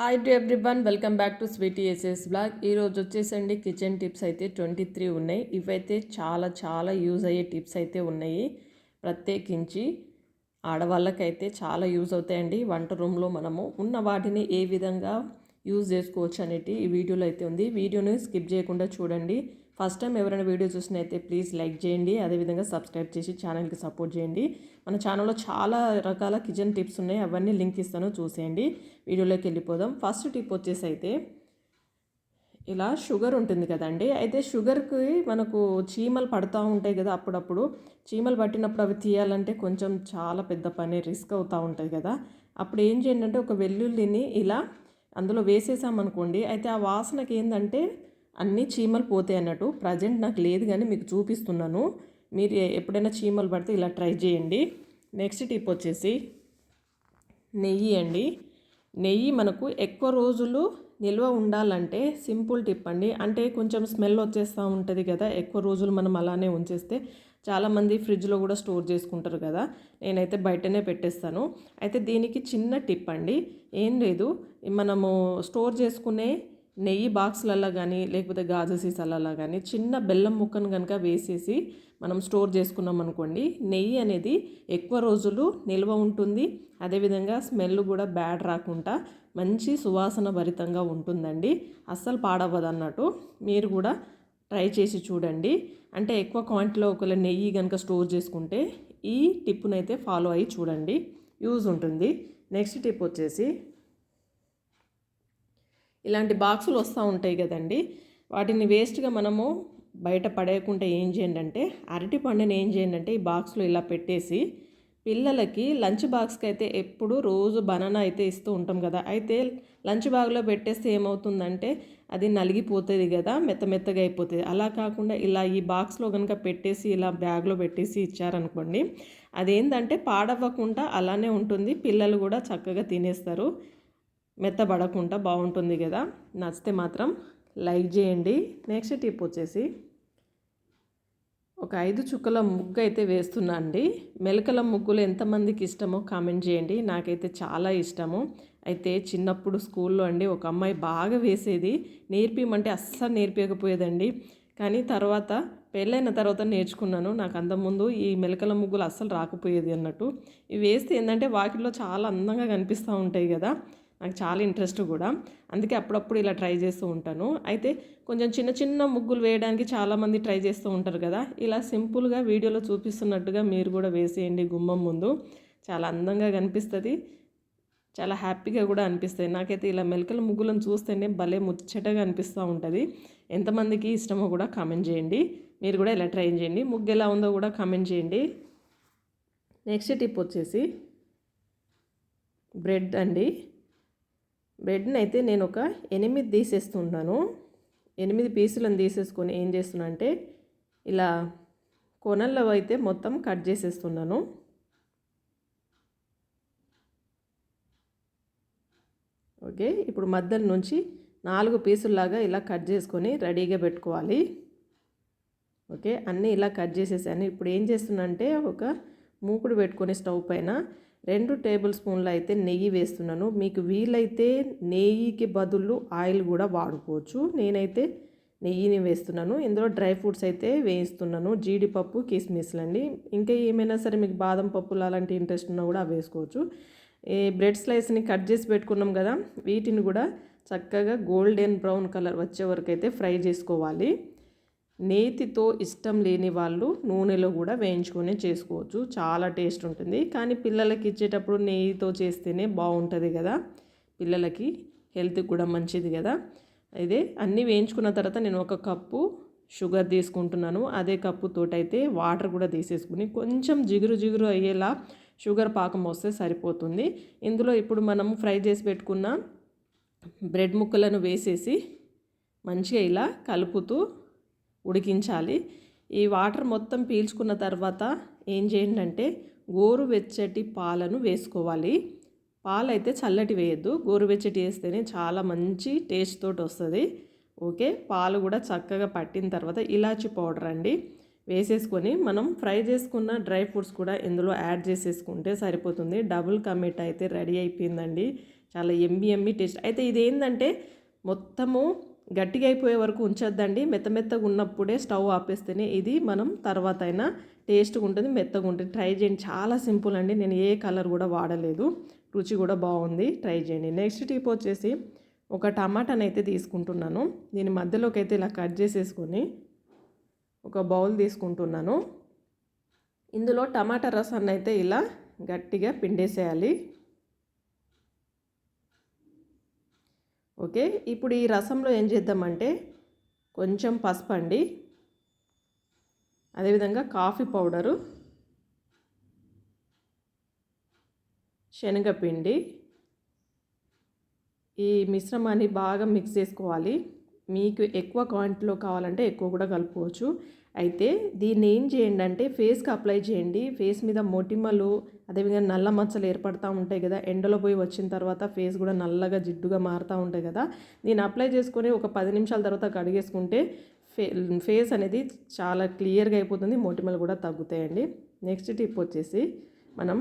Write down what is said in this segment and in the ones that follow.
Hi to everyone welcome back to Sweety SS blog ఈరోజు వచ్చేసండి kitchen tips అయితే twenty three ఉన్నాయి. ఇవైతే చాలా చాలా యూజ్ అయ్యే టిప్స్ అయితే ఉన్నాయి. ప్రత్యేకించి ఆడవాళ్ళకైతే చాలా యూజ్ అవుతాయండి. వంట రూమ్లో మనము ఉన్న వాటిని ఏ విధంగా యూజ్ చేసుకోవచ్చు అనేటి ఈ వీడియోలో అయితే ఉంది. వీడియోని స్కిప్ చేయకుండా చూడండి. ఫస్ట్ టైం ఎవరైనా వీడియో చూసినైతే ప్లీజ్ లైక్ చేయండి. అదేవిధంగా సబ్స్క్రైబ్ చేసి ఛానల్కి సపోర్ట్ చేయండి. మన ఛానల్లో చాలా రకాల కిచెన్ టిప్స్ ఉన్నాయి. అవన్నీ లింక్ ఇస్తాను. చూసేయండి. వీడియోలోకి వెళ్ళిపోదాం. ఫస్ట్ టిప్ వచ్చేసి అయితే ఇలా షుగర్ ఉంటుంది కదండి. అయితే షుగర్కి మనకు చీమలు పడుతూ ఉంటాయి కదా అప్పుడప్పుడు. చీమలు పట్టినప్పుడు అవి తీయాలంటే కొంచెం చాలా పెద్ద పని రిస్క్ అవుతూ ఉంటుంది కదా. అప్పుడు ఏం చేయండి అంటే ఒక వెల్లుల్లిని ఇలా అందులో వేసేసామనుకోండి. అయితే ఆ వాసనకి ఏంటంటే అన్ని చీమలు పోతాయి అన్నట్టు ప్రజెంట్ నాకు లేదు కానీ మీకు చూపిస్తున్నాను. మీరు ఎప్పుడైనా చీమలు పడితే ఇలా ట్రై చేయండి. నెక్స్ట్ టిప్ వచ్చేసి నెయ్యి అండి. నెయ్యి మనకు ఎక్కువ రోజులు నిల్వ ఉండాలంటే సింపుల్ టిప్ అండి. అంటే కొంచెం స్మెల్ వచ్చేస్తూ ఉంటుంది కదా ఎక్కువ రోజులు మనం అలానే ఉంచేస్తే చాలామంది ఫ్రిడ్జ్లో కూడా స్టోర్ చేసుకుంటారు కదా నేనైతే బయటనే పెట్టేస్తాను. అయితే దీనికి చిన్న టిప్ అండి. ఏం లేదు మనము స్టోర్ చేసుకునే నెయ్యి బాక్స్లలో కానీ లేకపోతే గాజు సీసాలలో కానీ చిన్న బెల్లం ముక్కను కనుక వేసేసి మనం స్టోర్ చేసుకున్నాం అనుకోండి నెయ్యి అనేది ఎక్కువ రోజులు నిల్వ ఉంటుంది. అదేవిధంగా స్మెల్ కూడా బ్యాడ్ రాకుండా మంచి సువాసన భరితంగా ఉంటుందండి. అస్సలు పాడవ్వదు అన్నట్టు మీరు కూడా ట్రై చేసి చూడండి. అంటే ఎక్కువ క్వాంటిటీలో ఒకవేళ నెయ్యి కనుక స్టోర్ చేసుకుంటే ఈ టిప్పునైతే ఫాలో అయ్యి చూడండి. యూజ్ ఉంటుంది. నెక్స్ట్ టిప్ వచ్చేసి ఇలాంటి బాక్సులు వస్తూ ఉంటాయి కదండి. వాటిని వేస్ట్గా మనము బయట పడేయకుండా ఏం చేయండి అంటే అరటి పండుని ఏం చేయండి అంటే ఈ బాక్స్లో ఇలా పెట్టేసి పిల్లలకి లంచ్ బాక్స్కి అయితే ఎప్పుడు రోజు బనానా అయితే ఇస్తూ ఉంటాం కదా. అయితే లంచ్ బాగ్లో పెట్టేస్తే ఏమవుతుందంటే అది నలిగిపోతుంది కదా మెత్త మెత్తగా అయిపోతుంది. అలా కాకుండా ఇలా ఈ బాక్స్లో కనుక పెట్టేసి ఇలా బ్యాగ్లో పెట్టేసి ఇచ్చారనుకోండి అదేంటంటే పాడవ్వకుండా అలానే ఉంటుంది. పిల్లలు కూడా చక్కగా తినేస్తారు. మెత్తబడకుండా బాగుంటుంది కదా. నచ్చితే మాత్రం లైక్ చేయండి. నెక్స్ట్ టిప్ వచ్చేసి ఒక ఐదు చుక్కల ముగ్గు అయితే వేస్తున్నా అండి. మెలకల ముగ్గులు ఎంతమందికి ఇష్టమో కామెంట్ చేయండి. నాకైతే చాలా ఇష్టము. అయితే చిన్నప్పుడు స్కూల్లో అండి ఒక అమ్మాయి బాగా వేసేది. నేర్పిమంటే అస్సలు నేర్పించకపోయేదండి కానీ తర్వాత పెళ్ళైన తర్వాత నేర్చుకున్నాను. నాకు అంతకుముందు ఈ మెలకల ముగ్గులు అస్సలు రాకపోయేది అన్నట్టు. ఇవి వేస్తే ఏంటంటే వాకిల్లో చాలా అందంగా కనిపిస్తూ ఉంటాయి కదా. నాకు చాలా ఇంట్రెస్ట్ కూడా. అందుకే అప్పుడప్పుడు ఇలా ట్రై చేస్తూ ఉంటాను. అయితే కొంచెం చిన్న చిన్న ముగ్గులు వేయడానికి చాలామంది ట్రై చేస్తూ ఉంటారు కదా. ఇలా సింపుల్గా వీడియోలో చూపిస్తున్నట్టుగా మీరు కూడా వేసేయండి గుమ్మం ముందు. చాలా అందంగా కనిపిస్తుంది. చాలా హ్యాపీగా కూడా అనిపిస్తుంది. నాకైతే ఇలా మెలకల ముగ్గులను చూస్తేనే భలే ముచ్చటగా అనిపిస్తూ ఉంటుంది. ఎంతమందికి ఇష్టమో కూడా కామెంట్ చేయండి. మీరు కూడా ఇలా ట్రై చేయండి. ముగ్గు ఎలా ఉందో కూడా కామెంట్ చేయండి. నెక్స్ట్ టిప్ వచ్చేసి బ్రెడ్ అండి. బ్రెడ్ని అయితే నేను ఒక ఎనిమిది తీసేస్తున్నాను ఎనిమిది పీసులను తీసేసుకొని ఏం చేస్తున్నా అంటే ఇలా కొనల్లో అయితే మొత్తం కట్ చేసేస్తున్నాను. ఓకే ఇప్పుడు మధ్యలో నుంచి నాలుగు పీసుల్లాగా ఇలా కట్ చేసుకొని రెడీగా పెట్టుకోవాలి. ఓకే అన్నీ ఇలా కట్ చేసేసాను ఇప్పుడు ఏం చేస్తున్నా అంటే ఒక మూకుడు పెట్టుకొని స్టవ్ పైన రెండు టేబుల్ స్పూన్లు అయితే నెయ్యి వేస్తున్నాను. మీకు వీలైతే నెయ్యికి బదులు ఆయిల్ కూడా వాడుకోవచ్చు. నేనైతే నెయ్యిని వేస్తున్నాను. ఇందులో డ్రై ఫ్రూట్స్ అయితే వేయిస్తున్నాను. జీడిపప్పు కిస్మిస్లు అండి. ఇంకా ఏమైనా సరే మీకు బాదం పప్పులు అలాంటి ఇంట్రెస్ట్ ఉన్నా కూడా వేసుకోవచ్చు. ఈ బ్రెడ్ స్లైస్ని కట్ చేసి పెట్టుకున్నాం కదా వీటిని కూడా చక్కగా గోల్డెన్ బ్రౌన్ కలర్ వచ్చే వరకు అయితే ఫ్రై చేసుకోవాలి. నేతితో ఇష్టం లేని వాళ్ళు నూనెలో కూడా వేయించుకొని చేసుకోవచ్చు. చాలా టేస్ట్ ఉంటుంది. కానీ పిల్లలకి ఇచ్చేటప్పుడు నెయ్యితో చేస్తేనే బాగుంటుంది కదా. పిల్లలకి హెల్త్కి కూడా మంచిది కదా. అయితే అన్నీ వేయించుకున్న తర్వాత నేను ఒక కప్పు షుగర్ తీసుకుంటున్నాను. అదే కప్పుతోటైతే వాటర్ కూడా తీసేసుకుని కొంచెం జిగురు జిగురు అయ్యేలా షుగర్ పాకం వస్తే సరిపోతుంది. ఇందులో ఇప్పుడు మనం ఫ్రై చేసి పెట్టుకున్న బ్రెడ్ ముక్కలను వేసేసి మంచిగా ఇలా కలుపుతూ ఉడికించాలి. ఈ వాటర్ మొత్తం పీల్చుకున్న తర్వాత ఏం చేయండి అంటే గోరువెచ్చటి పాలను వేసుకోవాలి. పాలు అయితే చల్లటి వేయద్దు. గోరువెచ్చటి వేస్తేనే చాలా మంచి టేస్ట్ తోటి వస్తుంది. ఓకే? పాలు కూడా చక్కగా పట్టిన తర్వాత ఇలాచి పౌడర్ అండి. వేసేసుకొని మనం ఫ్రై చేసుకున్న డ్రై ఫ్రూట్స్ కూడా ఇందులో యాడ్ చేసేసుకుంటే సరిపోతుంది. డబుల్ కమిట్ అయితే రెడీ అయిపోయిందండి. చాలా ఎమ్మి ఎమ్మి టేస్ట్. అయితే ఇది ఏంటంటే మొత్తము గట్టిగా అయిపోయే వరకు ఉంచొద్దండి. మెత్త మెత్తగా ఉన్నప్పుడే స్టవ్ ఆపేస్తేనే ఇది మనం తర్వాత అయినా టేస్ట్గా ఉంటుంది మెత్తగా ఉంటుంది. ట్రై చేయండి. చాలా సింపుల్ అండి. నేను ఏ కలర్ కూడా వాడలేదు. రుచి కూడా బాగుంది. ట్రై చేయండి. నెక్స్ట్ టిప్ వచ్చేసి ఒక టమాటాని అయితే తీసుకుంటున్నాను. దీని మధ్యలోకి అయితే ఇలా కట్ చేసేసుకొని ఒక బౌల్ తీసుకుంటున్నాను. ఇందులో టమాటా రసాన్ని అయితే ఇలా గట్టిగా పిండేసేయాలి. ఓకే? ఇప్పుడు ఈ రసంలో ఏం చేద్దామంటే కొంచెం పసుపు అండి అదేవిధంగా కాఫీ పౌడరు. శనగపిండి. ఈ మిశ్రమాన్ని బాగా మిక్స్ చేసుకోవాలి. మీకు ఎక్కువ క్వాంటిటీలో కావాలంటే ఎక్కువ కూడా కలుపుకోవచ్చు. అయితే దీన్ని ఏం చేయండి అంటే ఫేస్కి అప్లై చేయండి. ఫేస్ మీద మొటిమలు అదేవిధంగా నల్ల మచ్చలు ఏర్పడుతూ ఉంటాయి కదా ఎండలో పోయి వచ్చిన తర్వాత ఫేస్ కూడా నల్లగా జిడ్డుగా మారుతూ ఉంటాయి కదా. దీన్ని అప్లై చేసుకొని ఒక పది నిమిషాల తర్వాత కడిగేసుకుంటే ఫే ఫేస్ అనేది చాలా క్లియర్గా అయిపోతుంది మొటిమలు కూడా తగ్గుతాయండి. నెక్స్ట్ టిప్ వచ్చేసి మనం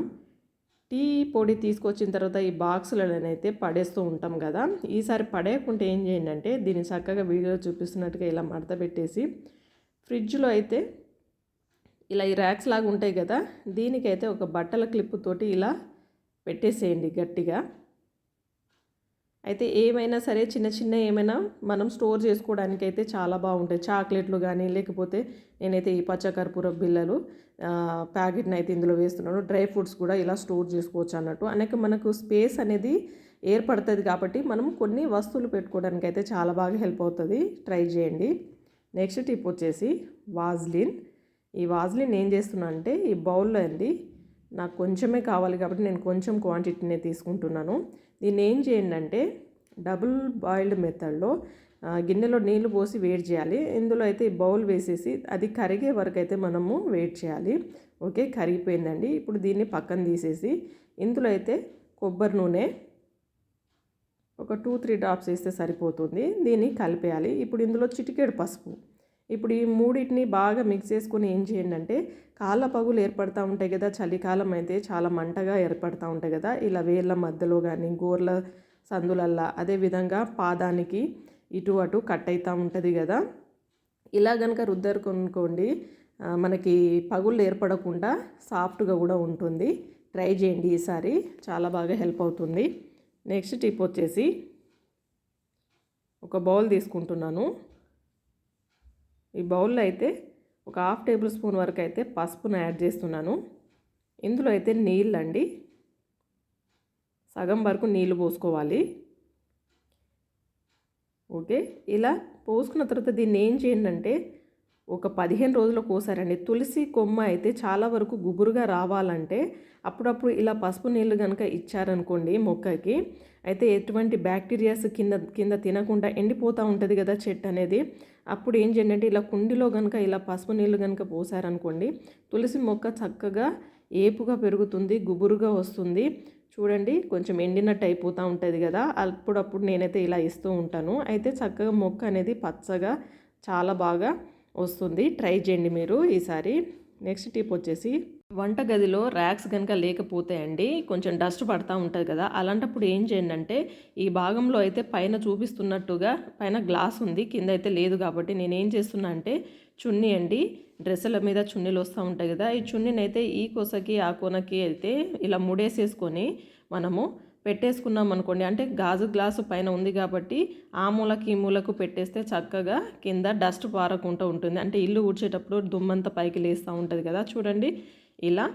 టీ పొడి తీసుకొచ్చిన తర్వాత ఈ బాక్సులనైతే పడేస్తూ ఉంటాం కదా. ఈసారి పడేయకుంటే ఏం చేయండి అంటే దీన్ని చక్కగా వీడియో చూపిస్తున్నట్టుగా ఇలా మడత పెట్టేసి ఫ్రిడ్జ్లో అయితే ఇలా ఈ ర్యాక్స్ లాగా ఉంటాయి కదా దీనికైతే ఒక బట్టల క్లిప్ తోటి ఇలా పెట్టేసేయండి గట్టిగా. అయితే ఏమైనా సరే చిన్న చిన్న ఏమైనా మనం స్టోర్ చేసుకోవడానికి అయితే చాలా బాగుంటాయి. చాక్లెట్లు కానీ లేకపోతే నేనైతే ఈ పచ్చకర్పూర బిల్లలు ప్యాకెట్ని అయితే ఇందులో వేస్తున్నాను. డ్రై ఫ్రూట్స్ కూడా ఇలా స్టోర్ చేసుకోవచ్చు అన్నట్టు. అనేక మనకు స్పేస్ అనేది ఏర్పడుతుంది కాబట్టి మనం కొన్ని వస్తువులు పెట్టుకోవడానికి అయితే చాలా బాగా హెల్ప్ అవుతుంది. ట్రై చేయండి. నెక్స్ట్ టిప్ వచ్చేసి వాజ్లిన్. ఈ వాజ్లిన్ ఏం చేస్తున్నా అంటే ఈ బౌల్లో అండి నాకు కొంచెమే కావాలి కాబట్టి నేను కొంచెం క్వాంటిటీనే తీసుకుంటున్నాను. దీన్ని ఏం చేయండి అంటే డబుల్ బాయిల్డ్ మెథడ్లో గిన్నెలో నీళ్ళు పోసి వేడి చేయాలి. ఇందులో అయితే బౌల్ వేసేసి అది కరిగే వరకు అయితే మనము వెయిట్ చేయాలి. ఓకే కరిగిపోయిందండి. ఇప్పుడు దీన్ని పక్కన తీసేసి ఇందులో అయితే కొబ్బరి నూనె ఒక టూ త్రీ డ్రాప్స్ వేస్తే సరిపోతుంది. దీన్ని కలిపేయాలి. ఇప్పుడు ఇందులో చిటికెడు పసుపు. ఇప్పుడు ఈ మూడింటిని బాగా మిక్స్ చేసుకొని ఏం చేయండి అంటే కాళ్ళ పగులు ఏర్పడుతూ ఉంటాయి కదా చలికాలం అయితే చాలా మంటగా ఏర్పడుతూ ఉంటాయి కదా ఇలా వేళ్ళ మధ్యలో కానీ గోర్ల సందులల్లా అదేవిధంగా పాదానికి ఇటు అటు కట్ అవుతూ ఉంటుంది కదా. ఇలా కనుక రుద్దరుకొనుకోండి మనకి పగుళ్ళు ఏర్పడకుండా సాఫ్ట్గా కూడా ఉంటుంది. ట్రై చేయండి ఈసారి. చాలా బాగా హెల్ప్ అవుతుంది. నెక్స్ట్ టిప్ వచ్చేసి ఒక బౌల్ తీసుకుంటున్నాను. ఈ బౌల్లో అయితే ఒక హాఫ్ టేబుల్ స్పూన్ వరకు అయితే పసుపును యాడ్ చేస్తున్నాను. ఇందులో అయితే నీళ్ళు అండి సగం వరకు నీళ్ళు పోసుకోవాలి. ఓకే ఇలా పోసుకున్న తర్వాత దీన్ని ఏం చేయండి అంటే ఒక పదిహేను రోజులకు ఒకసారండి తులసి కొమ్మ అయితే చాలా వరకు గుబురుగా రావాలంటే అప్పుడప్పుడు ఇలా పసుపు నీళ్ళు కనుక ఇచ్చారనుకోండి మొక్కకి అయితే ఎటువంటి బ్యాక్టీరియాస్ కింద కింద తినకుండా ఎండిపోతూ ఉంటుంది కదా చెట్టు అనేది. అప్పుడు ఏం చేయండి అంటే ఇలా కుండిలో కనుక ఇలా పసుపు నీళ్ళు కనుక పోసారనుకోండి తులసి మొక్క చక్కగా ఏపుగా పెరుగుతుంది గుబురుగా వస్తుంది. చూడండి కొంచెం ఎండినట్టు అయిపోతూ ఉంటుంది కదా. అప్పుడప్పుడు నేనైతే ఇలా ఇస్తూ ఉంటాను. అయితే చక్కగా మొక్క అనేది పచ్చగా చాలా బాగా వస్తుంది. ట్రై చేయండి మీరు ఈసారి. నెక్స్ట్ టిప్ వచ్చేసి వంట గదిలో ర్యాక్స్ కనుక లేకపోతే అండి కొంచెం డస్ట్ పడతా ఉంటుంది కదా అలాంటప్పుడు ఏం చేయండి అంటే ఈ భాగంలో అయితే పైన చూపిస్తున్నట్టుగా పైన గ్లాస్ ఉంది కింద అయితే లేదు కాబట్టి నేను ఏం చేస్తున్నా అంటే చున్నీ అండి డ్రెస్సుల మీద చున్నీలు వస్తూ ఉంటాయి కదా ఈ చున్నీని అయితే ఈ కోసకి ఆ కోనకి అయితే ఇలా ముడేసేసుకొని మనము పెట్టేసుకున్నాం అనుకోండి. అంటే గాజు గ్లాసు పైన ఉంది కాబట్టి ఆ మూలకి ఈ మూలకు పెట్టేస్తే చక్కగా కింద డస్ట్ పారకుండా ఉంటుంది. అంటే ఇల్లు ఊడ్చేటప్పుడు దుమ్మంతా పైకి లేస్తూ ఉంటుంది కదా. చూడండి ఇలా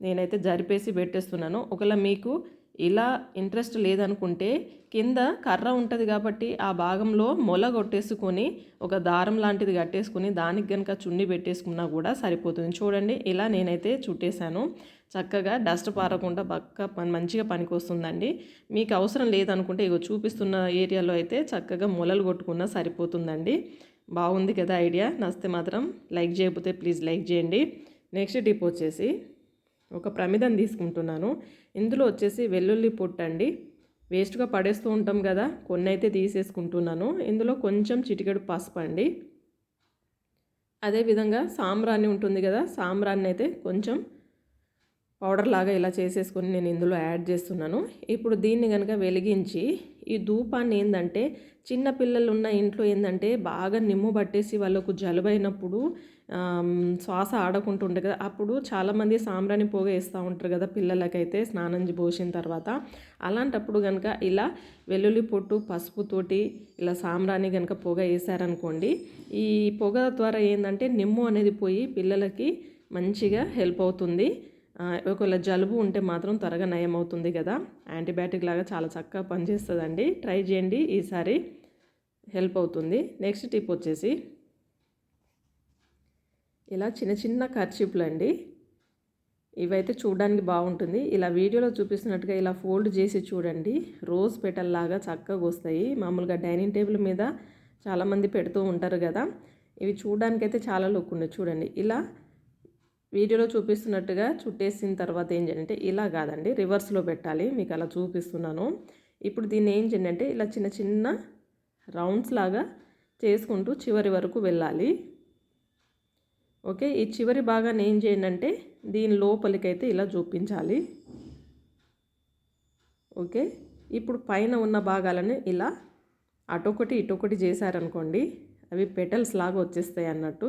నేనైతే జరిపేసి పెట్టేస్తున్నాను. ఒకవేళ మీకు ఇలా ఇంట్రెస్ట్ లేదనుకుంటే కింద కర్ర ఉంటుంది కాబట్టి ఆ భాగంలో మొల కొట్టేసుకొని ఒక దారం లాంటిది కట్టేసుకొని దానికి కనుక చున్ని పెట్టేసుకున్నా కూడా సరిపోతుంది. చూడండి ఇలా నేనైతే చుట్టేశాను. చక్కగా డస్ట్ పారకుండా పక్క మంచిగా పనికి వస్తుందండి మీకు అవసరం లేదనుకుంటే ఇగో చూపిస్తున్న ఏరియాలో అయితే చక్కగా మొలలు కొట్టుకున్నా సరిపోతుందండి. బాగుంది కదా ఐడియా. నస్తే మాత్రం లైక్ చేయకపోతే ప్లీజ్ లైక్ చేయండి. నెక్స్ట్ టిప్ వచ్చేసి ఒక ప్రమిదం తీసుకుంటున్నాను. ఇందులో వచ్చేసి వెల్లుల్లి పొట్టు అండి వేస్ట్గా పడేస్తూ ఉంటాం కదా కొన్ని అయితే తీసేసుకుంటున్నాను. ఇందులో కొంచెం చిటికెడు పసుపు అండి అదేవిధంగా సాంబ్రాణి ఉంటుంది కదా సాంబ్రాన్ని అయితే కొంచెం పౌడర్ లాగా ఇలా చేసేసుకొని నేను ఇందులో యాడ్ చేస్తున్నాను. ఇప్పుడు దీన్ని కనుక వెలిగించి ఈ ధూపాన్ని ఏంటంటే చిన్న పిల్లలు ఉన్న ఇంట్లో ఏంటంటే బాగా నిమ్ము పట్టేసి వాళ్ళకు జలుబైనప్పుడు శ్వాస ఆడకుంటుంటుంది కదా అప్పుడు చాలామంది సాంబ్రాణి పొగ వేస్తూ ఉంటారు కదా పిల్లలకైతే స్నానం పోసిన తర్వాత. అలాంటప్పుడు కనుక ఇలా వెల్లుల్లి పొట్టు పసుపుతోటి ఇలా సాంబ్రాణి కనుక పొగ వేసారనుకోండి ఈ పొగ ద్వారా ఏంటంటే నిమ్ము అనేది పోయి పిల్లలకి మంచిగా హెల్ప్ అవుతుంది. ఒకవేళ జలుబు ఉంటే మాత్రం త్వరగా నయం అవుతుంది కదా. యాంటీబయాటిక్ లాగా చాలా చక్కగా పనిచేస్తుందండి. ట్రై చేయండి ఈసారి హెల్ప్ అవుతుంది. నెక్స్ట్ టిప్ వచ్చేసి ఇలా చిన్న చిన్న కర్చీపులు అండి. ఇవైతే చూడడానికి బాగుంటుంది. ఇలా వీడియోలో చూపిస్తున్నట్టుగా ఇలా ఫోల్డ్ చేసి చూడండి. రోజ్ పెటల్ లాగా చక్కగా వస్తాయి మామూలుగా డైనింగ్ టేబుల్ మీద చాలామంది పెడుతూ ఉంటారు కదా. ఇవి చూడడానికైతే చాలా లుక్ ఉన్నాయి చూడండి. ఇలా వీడియోలో చూపిస్తున్నట్టుగా చుట్టేసిన తర్వాత ఏం చేయాలంటే ఇలా కాదండి రివర్స్లో పెట్టాలి. మీకు అలా చూపిస్తున్నాను. ఇప్పుడు దీన్ని ఏం చేయండి అంటే ఇలా చిన్న చిన్న రౌండ్స్ లాగా చేసుకుంటూ చివరి వరకు వెళ్ళాలి. ఓకే ఈ చివరి భాగాన్ని ఏం చేయండి అంటే దీని లోపలికైతే ఇలా చూపించాలి. ఓకే ఇప్పుడు పైన ఉన్న భాగాలని ఇలా అటొకటి ఇటొకటి చేశారనుకోండి అవి పెటల్స్ లాగా వచ్చేస్తాయి అన్నట్టు.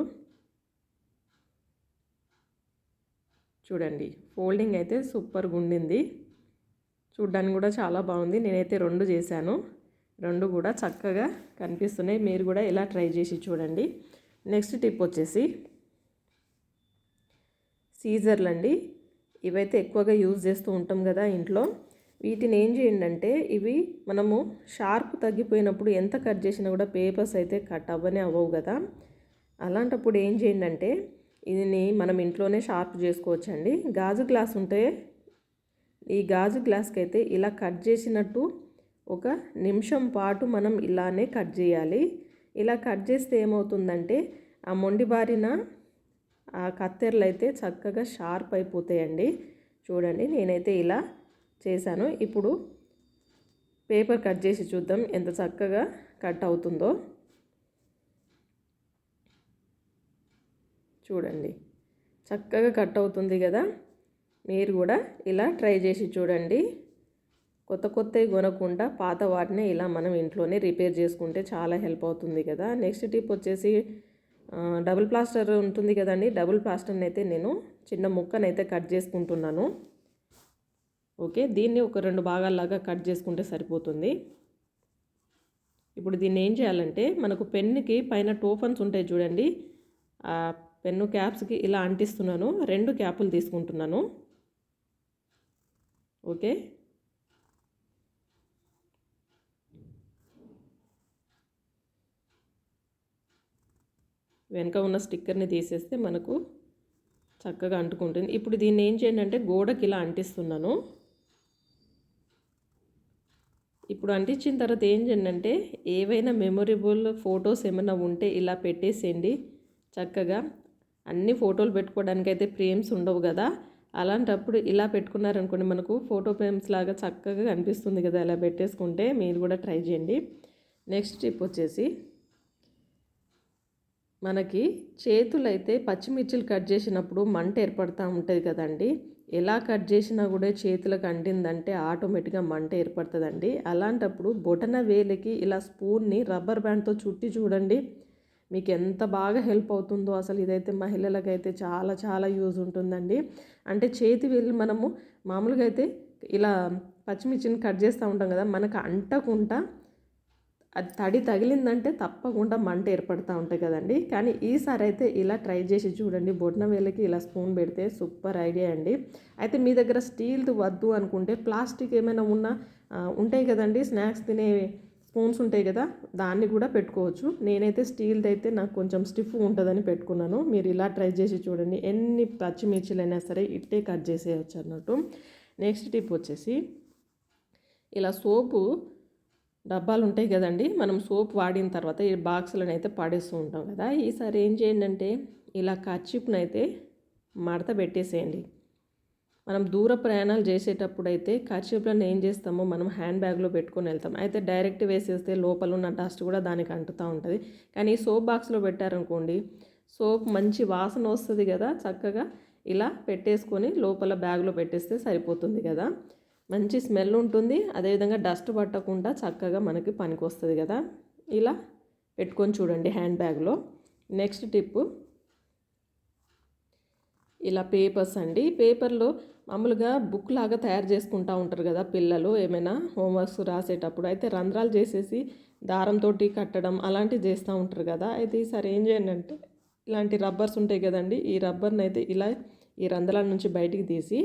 చూడండి ఫోల్డింగ్ అయితే సూపర్గా ఉండింది చూడ్డానికి కూడా చాలా బాగుంది. నేనైతే రెండు చేశాను. రెండు కూడా చక్కగా కనిపిస్తున్నాయి. మీరు కూడా ఇలా ట్రై చేసి చూడండి. నెక్స్ట్ టిప్ వచ్చేసి సీజర్లు అండి. ఇవైతే ఎక్కువగా యూజ్ చేస్తూ ఉంటాం కదా ఇంట్లో. వీటిని ఏం చేయండి అంటే ఇవి మనము షార్ప్ తగ్గిపోయినప్పుడు ఎంత కట్ చేసినా కూడా పేపర్స్ అయితే కట్ అవ్వనే అవ్వవు కదా. అలాంటప్పుడు ఏం చేయండి అంటే దీన్ని మనం ఇంట్లోనే షార్ప్ చేసుకోవచ్చండి. గాజు గ్లాస్ ఉంటే ఈ గాజు గ్లాస్కి అయితే ఇలా కట్ చేసినట్టు ఒక నిమిషం పాటు మనం ఇలానే కట్ చేయాలి. ఇలా కట్ చేస్తే ఏమవుతుందంటే ఆ మొండి బారిన ఆ కత్తెరలు అయితే చక్కగా షార్ప్ అయిపోతాయండి. చూడండి నేనైతే ఇలా చేశాను. ఇప్పుడు పేపర్ కట్ చేసి చూద్దాం ఎంత చక్కగా కట్ అవుతుందో. చూడండి. చక్కగా కట్ అవుతుంది కదా? మీరు కూడా ఇలా ట్రై చేసి చూడండి. కొత్త కొత్తవి కొనకుండా పాత వాటినే ఇలా మనం ఇంట్లోనే రిపేర్ చేసుకుంటే చాలా హెల్ప్ అవుతుంది కదా? నెక్స్ట్ టిప్ వచ్చేసి డబుల్ ప్లాస్టర్ ఉంటుంది కదండి? డబుల్ ప్లాస్టర్ని అయితే నేను చిన్న ముక్కనైతే కట్ చేసుకుంటున్నాను. ఓకే దీన్ని ఒక రెండు భాగాల్లాగా కట్ చేసుకుంటే సరిపోతుంది. ఇప్పుడు దీన్ని ఏం చేయాలంటే మనకు పెన్నుకి పైన టోఫన్స్ ఉంటాయి చూడండి. పెన్ను క్యాప్స్కి ఇలా అంటిస్తున్నాను. రెండు క్యాపులు తీసుకుంటున్నాను. ఓకే? వెనక ఉన్న స్టిక్కర్ని తీసేస్తే మనకు చక్కగా అంటుకుంటుంది. ఇప్పుడు దీన్ని ఏం చేయండి అంటే గోడకి ఇలా అంటిస్తున్నాను. ఇప్పుడు అంటించిన తర్వాత ఏం చేయండి అంటే ఏవైనా మెమొరబుల్ ఫొటోస్ ఏమైనా ఉంటే ఇలా పెట్టేసేయండి. చక్కగా అన్ని ఫోటోలు పెట్టుకోవడానికి అయితే ఫ్రేమ్స్ ఉండవు కదా? అలాంటప్పుడు ఇలా పెట్టుకున్నారనుకోండి మనకు ఫోటో ఫ్రేమ్స్ లాగా చక్కగా కనిపిస్తుంది కదా ఇలా పెట్టేసుకుంటే మీరు కూడా ట్రై చేయండి. నెక్స్ట్ టిప్ వచ్చేసి మనకి చేతులైతే పచ్చిమిర్చిలు కట్ చేసినప్పుడు మంట ఏర్పడుతూ ఉంటుంది కదండి. ఎలా కట్ చేసినా కూడా చేతులకు అంటిందంటే ఆటోమేటిక్గా మంట ఏర్పడుతుందండి. అలాంటప్పుడు బొటన వేలికి ఇలా స్పూన్ని రబ్బర్ బ్యాండ్తో చుట్టి చూడండి. మీకు ఎంత బాగా హెల్ప్ అవుతుందో అసలు ఇదైతే మహిళలకైతే చాలా చాలా యూజ్ ఉంటుందండి. అంటే చేతి వేలు మనము మామూలుగా అయితే ఇలా పచ్చిమిర్చిని కట్ చేస్తూ ఉంటాం కదా మనకు అంటకుండా అది తడి తగిలిందంటే తప్పకుండా మంట ఏర్పడుతూ ఉంటాయి కదండి. కానీ ఈసారి అయితే ఇలా ట్రై చేసి చూడండి. బొట్న వేలకి ఇలా స్పూన్ పెడితే సూపర్ ఐడియా అండి. అయితే మీ దగ్గర స్టీల్ది వద్దు అనుకుంటే ప్లాస్టిక్ ఏమైనా ఉన్నా ఉంటాయి కదండి స్నాక్స్ తినే స్పూన్స్ ఉంటాయి కదా దాన్ని కూడా పెట్టుకోవచ్చు. నేనైతే స్టీల్ది అయితే నాకు కొంచెం స్టిఫ్ ఉంటుందని పెట్టుకున్నాను. మీరు ఇలా ట్రై చేసి చూడండి. ఎన్ని పచ్చిమిర్చిలైనా సరే ఇట్టే కట్ చేసేయచ్చు అన్నట్టు. నెక్స్ట్ టిప్ వచ్చేసి ఇలా సోపు డబ్బాలు ఉంటాయి కదండి మనం సోప్ వాడిన తర్వాత ఈ బాక్సులను అయితే పడేస్తూ ఉంటాం కదా. ఈసారి ఏం చేయండి అంటే ఇలా కచ్చిప్నైతే అయితే మడత పెట్టేసేయండి. మనం దూర ప్రయాణాలు చేసేటప్పుడు అయితే కర్చీఫ్లను ఏం చేస్తామో మనం హ్యాండ్ బ్యాగ్లో పెట్టుకొని వెళ్తాం. అయితే డైరెక్ట్ వేసేస్తే లోపల ఉన్న డస్ట్ కూడా దానికి అంటుతూ ఉంటుంది. కానీ ఈ సోప్ బాక్స్లో పెట్టారనుకోండి సోప్ మంచి వాసన వస్తుంది కదా చక్కగా ఇలా పెట్టేసుకొని లోపల బ్యాగ్లో పెట్టేస్తే సరిపోతుంది కదా. మంచి స్మెల్ ఉంటుంది అదేవిధంగా డస్ట్ పట్టకుండా చక్కగా మనకి పనికి వస్తుంది కదా. ఇలా పెట్టుకొని చూడండి హ్యాండ్ బ్యాగ్లో. నెక్స్ట్ టిప్పు ఇలా పేపర్స్ అండి. పేపర్లో మామూలుగా బుక్ లాగా తయారు చేసుకుంటూ ఉంటారు కదా పిల్లలు ఏమైనా హోంవర్క్స్ రాసేటప్పుడు. అయితే రంధ్రాలు చేసేసి దారంతో కట్టడం అలాంటివి చేస్తూ ఉంటారు కదా. అయితే ఈసారి ఏం చేయండి అంటే ఇలాంటి రబ్బర్స్ ఉంటాయి కదండి. ఈ రబ్బర్ని అయితే ఇలా ఈ రంధ్రాల నుంచి బయటికి తీసి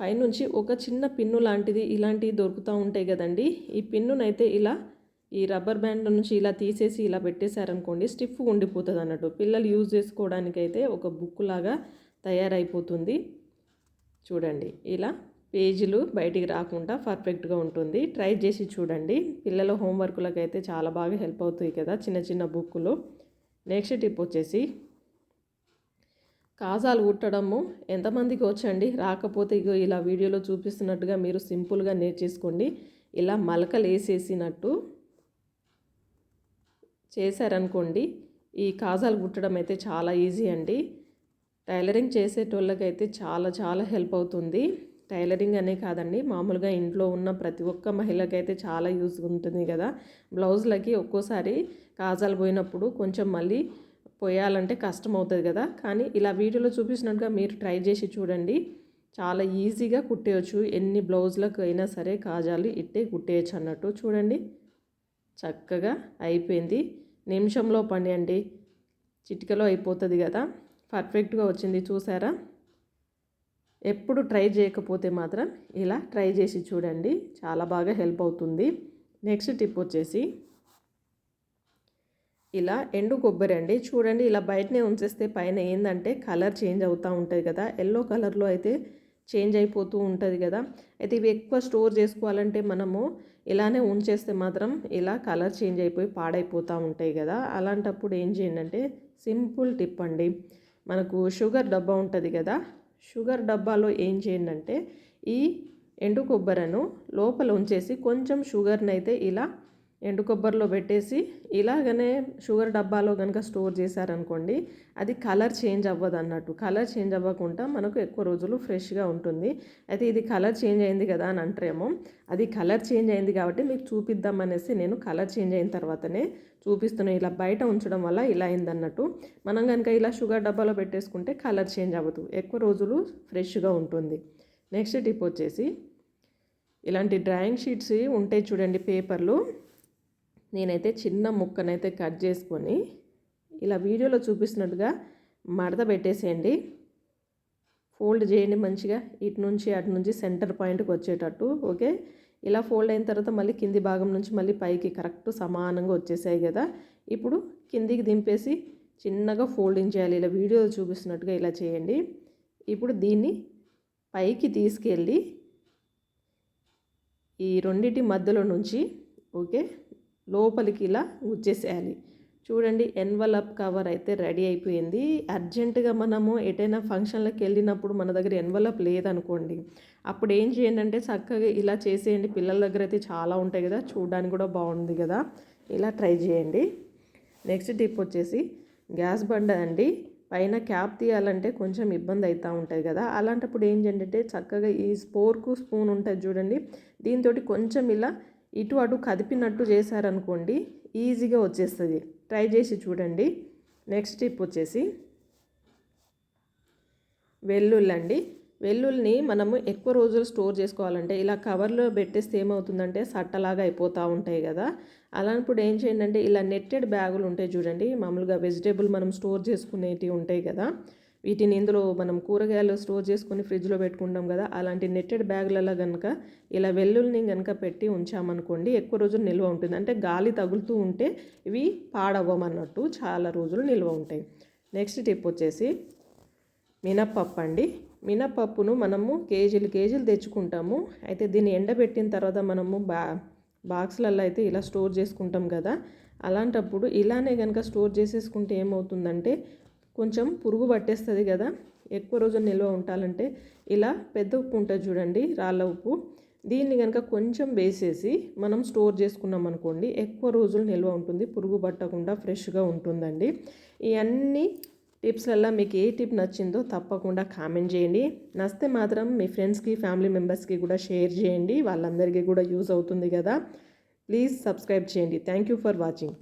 పైనుంచి ఒక చిన్న పిన్ను లాంటిది ఇలాంటివి దొరుకుతూ ఉంటాయి కదండి. ఈ పిన్నునైతే ఇలా ఈ రబ్బర్ బ్యాండ్ నుంచి ఇలా తీసేసి ఇలా పెట్టేశారనుకోండి స్టిఫ్ ఉండిపోతుంది అన్నట్టు పిల్లలు యూజ్ చేసుకోవడానికైతే ఒక బుక్ లాగా తయారైపోతుంది. చూడండి ఇలా పేజీలు బయటికి రాకుండా పర్ఫెక్ట్గా ఉంటుంది. ట్రై చేసి చూడండి. పిల్లల హోంవర్క్లకు అయితే చాలా బాగా హెల్ప్ అవుతాయి కదా చిన్న చిన్న బుక్కులు. నెక్స్ట్ టిప్ వచ్చేసి కాజాలు కుట్టడము ఎంతమందికి వచ్చండి? రాకపోతే ఇగో ఇలా వీడియోలో చూపిస్తున్నట్టుగా మీరు సింపుల్గా నేర్చేసుకోండి. ఇలా మలకలు వేసేసినట్టు చేశారనుకోండి ఈ కాజాలు కుట్టడం అయితే చాలా ఈజీ అండి. టైలరింగ్ చేసేటోళ్ళకైతే చాలా చాలా హెల్ప్ అవుతుంది. టైలరింగ్ అనే కాదండి మామూలుగా ఇంట్లో ఉన్న ప్రతి ఒక్క మహిళకైతే చాలా యూజ్ ఉంటుంది కదా. బ్లౌజ్లకి ఒక్కోసారి కాజాలు పోయినప్పుడు కొంచెం మళ్ళీ పోయాలంటే కష్టం అవుతుంది కదా. కానీ ఇలా వీడియోలో చూపించినట్టుగా మీరు ట్రై చేసి చూడండి. చాలా ఈజీగా కుట్టేయచ్చు. ఎన్ని బ్లౌజ్లకు అయినా సరే కాజాలు ఇట్టే కుట్టేయచ్చు అన్నట్టు చూడండి. చక్కగా అయిపోయింది. నిమిషంలో పని అండి చిటికలో అయిపోతుంది కదా? పర్ఫెక్ట్గా వచ్చింది చూసారా? ఎప్పుడు ట్రై చేయకపోతే మాత్రం ఇలా ట్రై చేసి చూడండి. చాలా బాగా హెల్ప్ అవుతుంది. నెక్స్ట్ టిప్ వచ్చేసి ఇలా ఎండు కొబ్బరి అండి. చూడండి ఇలా బయటనే ఉంచేస్తే పైన ఏంటంటే కలర్ చేంజ్ అవుతూ ఉంటుంది కదా? ఎల్లో కలర్లో అయితే చేంజ్ అయిపోతూ ఉంటుంది కదా. అయితే ఇవి ఎక్కువ స్టోర్ చేసుకోవాలంటే మనము ఇలానే ఉంచేస్తే మాత్రం ఇలా కలర్ చేంజ్ అయిపోయి పాడైపోతూ ఉంటాయి కదా. అలాంటప్పుడు ఏం చేయండి అంటే సింపుల్ టిప్ అండి. మనకు షుగర్ డబ్బా ఉంటుంది కదా. షుగర్ డబ్బాలో ఏం చేయండి అంటే ఈ ఎండు కొబ్బరను లోపల ఉంచేసి కొంచెం షుగర్ని అయితే ఇలా ఎండు కొబ్బరిలో పెట్టేసి ఇలాగనే షుగర్ డబ్బాలో కనుక స్టోర్ చేశారనుకోండి అది కలర్ చేంజ్ అవ్వదు అన్నట్టు కలర్ చేంజ్ అవ్వకుండా మనకు ఎక్కువ రోజులు ఫ్రెష్గా ఉంటుంది. అయితే ఇది కలర్ చేంజ్ అయింది కదా అని అంటారేమో. అది కలర్ చేంజ్ అయింది కాబట్టి మీకు చూపిద్దాం అనేసి నేను కలర్ చేంజ్ అయిన తర్వాతనే చూపిస్తున్నాను ఇలా బయట ఉంచడం వల్ల ఇలా అయింది అన్నట్టు మనం కనుక ఇలా షుగర్ డబ్బాలో పెట్టేసుకుంటే కలర్ చేంజ్ అవ్వదు. ఎక్కువ రోజులు ఫ్రెష్గా ఉంటుంది. నెక్స్ట్ టిప్ వచ్చేసి ఇలాంటి డ్రాయింగ్ షీట్స్ ఉంటాయి చూడండి పేపర్లు. నేనైతే చిన్న ముక్కనైతే కట్ చేసుకొని ఇలా వీడియోలో చూపిస్తున్నట్టుగా మడత పెట్టేసేయండి. ఫోల్డ్ చేయండి మంచిగా ఇటు నుంచి అటు నుంచి సెంటర్ పాయింట్కి వచ్చేటట్టు ఓకే? ఇలా ఫోల్డ్ అయిన తర్వాత మళ్ళీ కింది భాగం నుంచి మళ్ళీ పైకి కరెక్ట్ సమానంగా వచ్చేసాయి కదా? ఇప్పుడు కిందికి దింపేసి చిన్నగా ఫోల్డింగ్ చేయాలి. ఇలా వీడియో చూపిస్తున్నట్టుగా ఇలా చేయండి. ఇప్పుడు దీన్ని పైకి తీసుకెళ్ళి ఈ రెండింటి మధ్యలో నుంచి ఓకే? లోపలికి ఇలా గుచ్చేసేయాలి చూడండి ఎన్వలప్ కవర్ అయితే రెడీ అయిపోయింది. అర్జెంటుగా మనము ఎటైనా ఫంక్షన్లకు వెళ్ళినప్పుడు మన దగ్గర ఎన్వలప్ లేదనుకోండి అప్పుడు ఏం చేయండి అంటే చక్కగా ఇలా చేసేయండి. పిల్లల దగ్గర అయితే చాలా ఉంటాయి కదా చూడడానికి కూడా బాగుంది కదా. ఇలా ట్రై చేయండి. నెక్స్ట్ టిప్ వచ్చేసి గ్యాస్ బండ అండి. పైన క్యాప్ తీయాలంటే కొంచెం ఇబ్బంది అవుతూ ఉంటుంది కదా. అలాంటప్పుడు ఏం చేయండి అంటే చక్కగా ఈ స్పోర్కు స్పూన్ ఉంటుంది చూడండి దీంతో కొంచెం ఇలా ఇటు అటు కదిపినట్టు చేశారనుకోండి ఈజీగా వచ్చేస్తుంది. ట్రై చేసి చూడండి. నెక్స్ట్ టిప్ వచ్చేసి వెల్లుల్లి అండి. వెల్లుల్ని మనము ఎక్కువ రోజులు స్టోర్ చేసుకోవాలంటే ఇలా కవర్లో పెట్టేస్తే ఏమవుతుందంటే సట్టలాగా అయిపోతూ ఉంటాయి కదా. అలాంటప్పుడు ఏం చేయండి అంటే ఇలా నెట్టెడ్ బ్యాగులు ఉంటాయి చూడండి. మామూలుగా వెజిటేబుల్ మనం స్టోర్ చేసుకునేటివి ఉంటాయి కదా. వీటిని ఇందులో మనం కూరగాయలు స్టోర్ చేసుకొని ఫ్రిడ్జ్లో పెట్టుకుంటాం కదా అలాంటి నెట్టెడ్ బ్యాగులలో కనుక ఇలా వెల్లుల్ని కనుక పెట్టి ఉంచామనుకోండి ఎక్కువ రోజులు నిల్వ ఉంటుంది. అంటే గాలి తగులుతూ ఉంటే ఇవి పాడవ్వమన్నట్టు చాలా రోజులు నిల్వ ఉంటాయి. నెక్స్ట్ టిప్ వచ్చేసి మినప్పప్పు అండి. మినప్పప్పును మనము కేజీలు కేజీలు తెచ్చుకుంటాము. అయితే దీన్ని ఎండబెట్టిన తర్వాత మనము బా బాక్స్లలో అయితే ఇలా స్టోర్ చేసుకుంటాం కదా అలాంటప్పుడు ఇలానే కనుక స్టోర్ చేసేసుకుంటే ఏమవుతుందంటే కొంచెం పురుగు పట్టేస్తుంది కదా. ఎక్కువ రోజులు నిల్వ ఉండాలంటే ఇలా పెద్ద ఉప్పు ఉంటుంది చూడండి రాళ్ళ ఉప్పు. దీన్ని కనుక కొంచెం వేసేసి మనం స్టోర్ చేసుకున్నాం అనుకోండి ఎక్కువ రోజులు నిల్వ ఉంటుంది పురుగు పట్టకుండా ఫ్రెష్గా ఉంటుందండి. ఇవన్నీ టిప్స్లలో మీకు ఏ టిప్ నచ్చిందో తప్పకుండా కామెంట్ చేయండి. నచ్చితే మాత్రం మీ ఫ్రెండ్స్కి ఫ్యామిలీ మెంబర్స్కి కూడా షేర్ చేయండి. వాళ్ళందరికీ కూడా యూజ్ అవుతుంది కదా. ప్లీజ్ సబ్స్క్రైబ్ చేయండి. Thank you for watching.